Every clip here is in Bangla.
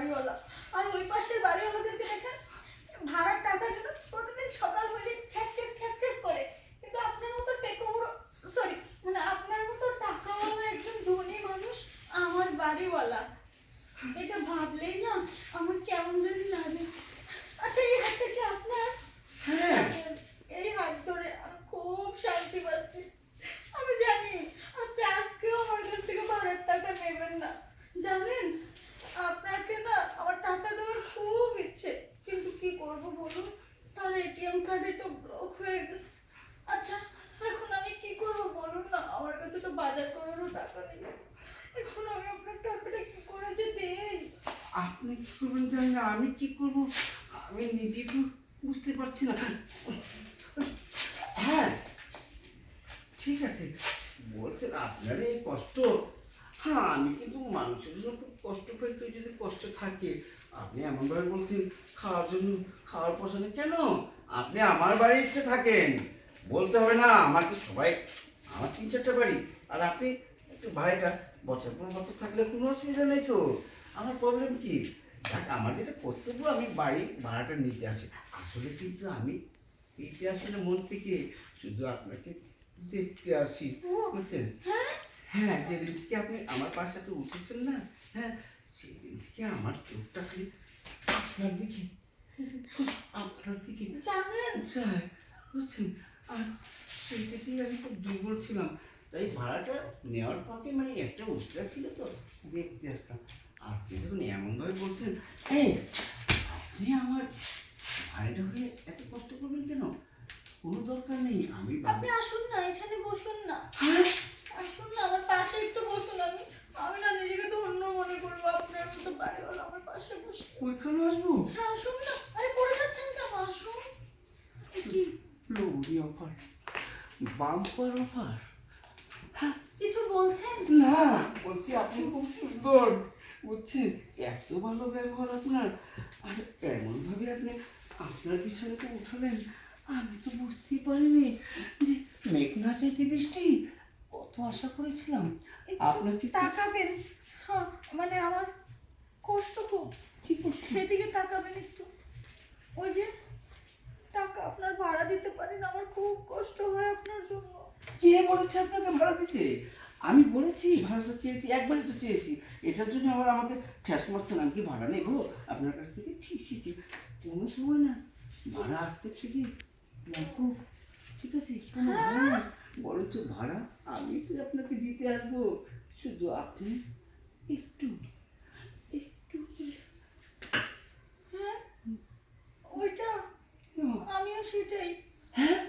বাড়িওয়ালা। আর ওই পাশের বাড়িওয়ালাদেরকে দেখেন ভাড়ার টাকার জন্য প্রতিদিন সকাল হলে খ্যাস খ্যাস খ্যাস খ্যাস করে। কিন্তু আপনার মতো টেকোবড় সরি মানে আপনার মতো টাকাওয়ালা একজন ধনী মানুষ আমার বাড়িওয়ালা। এটা ভাবলেই না আমার কেমন জানি লাগে। আচ্ছা এই হাতটা কি আপনার? হ্যাঁ। এই হাত ধরে আমি খুব শান্তি পাচ্ছি আমি জানি আপনি আজকেও আমার কাছ থেকে ভাড়ার টাকা নেবেন না জানেন আপনাকে না আমার টাকা দেওয়ার খুব ইচ্ছে কিন্তু কি করব বলুন তার এটিএম কার্ডে তো ব্লক হয়ে গেছে আচ্ছা এখন আমি কি করব বলুন না আমার কাছে তো বাজার করারও টাকা নেই এখন আমি আপনার টাকাটা কি করে যে দেই আপনি কি করবেন জানি না, আমি কি করব? আমি নিজে তো বুঝতে পারছি না। হ্যাঁ ঠিক আছে। বলছেন আপনার এই কষ্ট? হ্যাঁ আমি কিন্তু মানুষের জন্য খুব কষ্ট পাই কেউ যদি কষ্ট থাকে, আপনি এমনভাবে বলছেন, খাওয়ার জন্য খাওয়ার পছন্দ কেন? আপনি আমার বাড়িতে থাকেন। বলতে হবে না, আমার তো সবাই, আমার তিন চারটা বাড়ি। আর আপনি একটু ভাড়াটা বছর পর বছর থাকলে কোনো অসুবিধা নেই তো। আমার প্রবলেম কি? আমার যেটা কর্তব্য আমি বাড়ি ভাড়াটা নিতে আসি আসলে কিন্তু আমি নিতে আসি না মন থেকে শুধু আপনাকে দেখতে আসি বুঝছেন? হ্যাঁ? যেদিন থেকে আপনি আমার পাশাতে উঠেছেন না হ্যাঁ সেদিন থেকে আমার চোখটা খালি আপনার দিকে আপনার দিকে। জানেন? যায় বুঝছেন? আর সেইটাতেই আমি খুব দুর্বল ছিলাম। তাই ভাড়াটা নেওয়ার ফাঁকে মানে একটা উস্তা ছিল তো দেখতে আসতাম। আজকে যখন এমনভাবে বলছেন এই আপনি আমার ভাড়াটা হয়ে এত কষ্ট করবেন কেন? কোনো দরকার নেই আমি আপনি আসুন না এখানে বসুন না। হ্যাঁ? আসুন না আমার পাশে একটু বসুন। আমি আমি না নিজেকে তো অন্য মনে করব আপনার মতো বাড়িওয়ালা আমার পাশে বসে। ওইখানে আসব? হ্যাঁ আসুন না। আরে পড়ে যাচ্ছেন কেন? আসুন। কি? Lorry offer. Bumper offer? কিছু বলছেন? না বলছি আপনি খুব সুন্দর। বুঝছেন এত ভালো ব্যবহার আপনার। আর এমনভাবে আপনি আপনার পিছনে তো উঠালেন আমি তো বুঝতেই পারিনি যে মেঘ না চাইতে বৃষ্টি কত আশা করেছিলাম। আপনাকে তাকাবেন। হ্যাঁ মানে আমার কষ্ট খুব কি সেদিকে তাকাবেন একটু। ওই যে টাকা আপনার ভাড়া দিতে পারেন আমার খুব কষ্ট হয় আপনার জন্য। কে বলেছে আপনাকে ভাড়া দিতে? আমি বলেছি ভাড়াটা চেয়েছি একবারই তো চেয়েছি। এটার জন্য আবার আমাকে ঠ্যাস মারছেন আমি কি ভাড়া নেব? আপনার কাছ থেকে ঠিক ঠিক। কোনো সময় না ভাড়া আসতে থেকে দেখো ঠিক আছে কোনো ভাড়া না বরঞ্চ ভাড়া আমি তো আপনাকে দিতে আসব। শুধু আপনি একটু একটু হ্যাঁ ওইটা আমিও সেটাই। হ্যাঁ?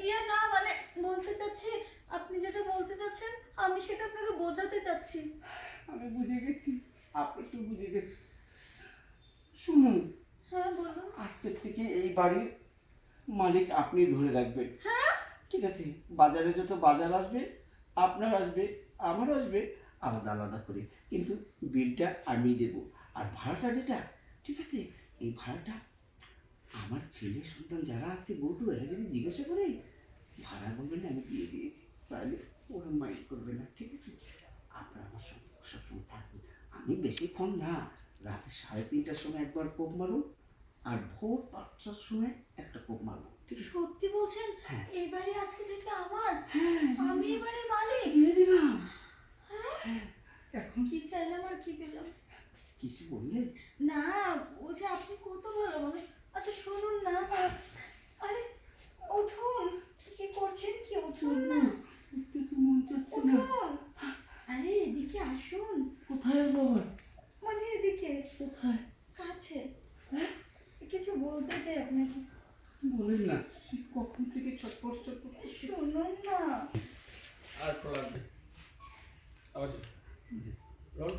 ইয়ে না মানে বলতে চাচ্ছি আপনি যেটা বলতে চাচ্ছেন আমি সেটা আপনাকে বোঝাতে চাচ্ছি। আমি বুঝে গেছি আপনি তো বুঝে গেছি শুনুন হ্যাঁ বলুন। আজকের থেকে এই বাড়ির মালিক আপনি ধরে রাখবেন। হ্যাঁ? ঠিক আছে বাজারে যত বাজার আসবে আপনার আসবে আমার আসবে আলাদা আলাদা করে। কিন্তু বিলটা আমি দেব। আর ভাড়াটা যেটা ঠিক আছে এই ভাড়াটা আমার ছেলে সন্তান যারা আছে বউটু এরা যদি জিজ্ঞাসা করে ভাড়া বলবেন আমি দিয়ে দিয়েছি তাহলে ওরা মাইন্ড করবে না ঠিক আছে? আপনার আমার সঙ্গে সবসময় থাকবে আমি বেশিক্ষণ না রাতে সাড়ে তিনটার সময় একবার কোপ মারুন আর ভোর পাঁচটার সময় একটা কোপ মারবো ঠিক সত্যি বলছেন? হ্যাঁ। এই বাড়ি আজকে থেকে আমার? আমি এই বাড়ির মালিক। দিয়ে দিলাম। হ্যাঁ, এখন? কি চাইলাম আর কি পেলাম? কিছু বললেন? না বলছে আপনি কত ভালো মানুষ আচ্ছা শুনুন না আরে উঠুন কি করছেন কি উঠুন না উঠতে তো মন চাচ্ছে না উঠুন আরে এদিকে আসুন। কোথায় বাবা? মানে এদিকে। কোথায়? কাছে। হ্যাঁ? কিছু বলতে চাই আপনাকে। বলেন না। সে কখন থেকে চটপট চটপট। শুনুন না। আর লাগবে আবার রোল।